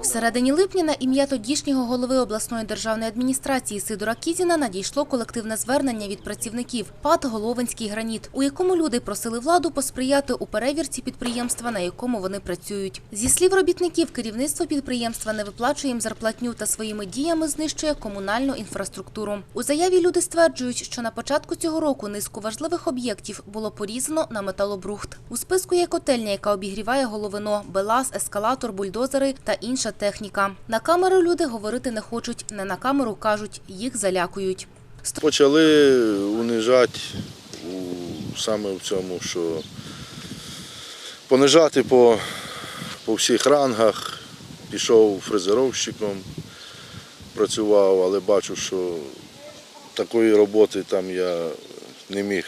В середині липня на ім'я тодішнього голови обласної державної адміністрації Сидора Кізіна надійшло колективне звернення від працівників ПАТ «Головинський граніт», у якому люди просили владу посприяти у перевірці підприємства, на якому вони працюють. Зі слів робітників, керівництво підприємства не виплачує їм зарплатню та своїми діями знищує комунальну інфраструктуру. У заяві люди стверджують, що на початку цього року низку важливих об'єктів було порізано на металобрухт. У списку є котельня, яка обігріває головино, белаз, ескалатор, бульдозери та інша техніка. На камеру люди говорити не хочуть, не на камеру кажуть, їх залякують. Почали унижати саме в цьому, що понижати по, по всіх рангах. Пішов фрезеровщиком, працював, але бачу, що такої роботи там я не міг.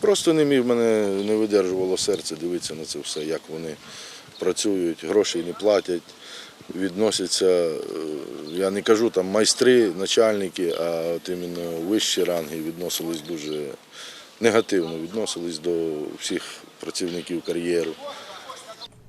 Просто не міг, мене не видержувало серце дивитися на це все, як вони працюють, грошей не платять, відносяться, е, я не кажу там майстри, начальники, а от іменно вищі ранги відносились дуже негативно, відносились до всіх працівників кар'єру.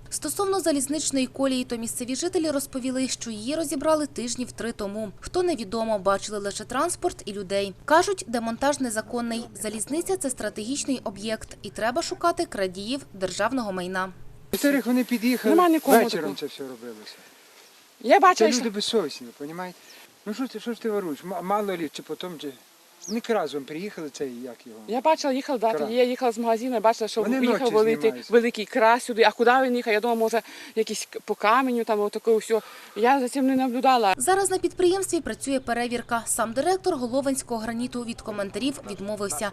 Стосовно залізничної колії, то місцеві жителі розповіли, що її розібрали тижнів три тому. Хто невідомо, бачили лише транспорт і людей. Кажуть, демонтаж незаконний. Залізниця це стратегічний об'єкт, і треба шукати крадіїв державного майна. Чотирих вони під'їхали, Нема нікому вечором такого. це все робилося. Я Це бачила, люди що безсовісні, розумієте? Ну що ти, що ж ти воруєш? М- Мало лі, чи потім, чи... Вони разом приїхали, цей, як його? я бачила, їхала дати. Я їхала з магазину, бачила, що Вони їхав ночі великий, знімаються. великий крас сюди. А куди він їхав? Я думала, може, якийсь к- по каменю, там отаке все. Я за цим не наблюдала. Зараз на підприємстві працює перевірка. Сам директор Головинського граніту від коментарів відмовився.